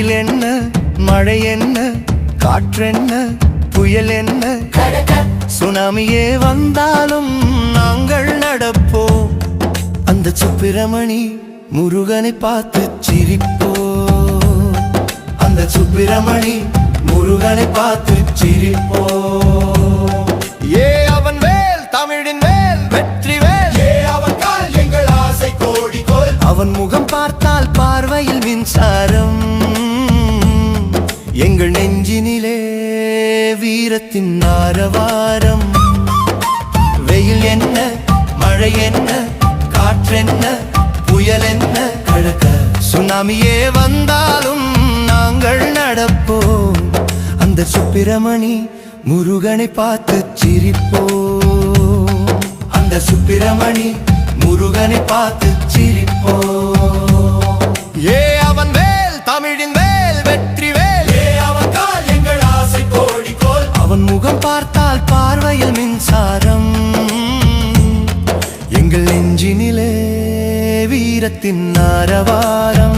வெயில் என்ன மழை என்ன காற்றென்ன புயல் என்ன சுனாமியே வந்தாலும் நாங்கள் நடப்போம். அந்த சுப்பிரமணி முருகனை பார்த்து சிரிப்போ அந்த சுப்பிரமணி முருகனை பார்த்து சிரிப்போ ஏ அவன் வேல் தமிழின் மேல் வெற்றி வேல் ஏ அவன் கால் எங்கள் ஆசை கோடி கோல். அவன் முகம் பார்த்தால் பார்வையில் மின்சார எங்கள் நெஞ்சினிலே வீரத்தின் ஆரவாரம். வெயில் என்ன மழை என்ன காற்றென்ன புயல் என்ன கழக்க சுனாமியே வந்தாலும் நாங்கள் நடப்போம். அந்த சுப்பிரமணி முருகனை பார்த்து சிரிப்போம். அந்த சுப்பிரமணி முருகனை பார்த்து சிரிப்போம். ஏ அவன் வேல் தமிழின் வேல் வெற்றி பார்த்தால் பார்வையில் மின்சாரம். எங்கள் நெஞ்சினிலே வீரத்தின் ஆரவாரம்.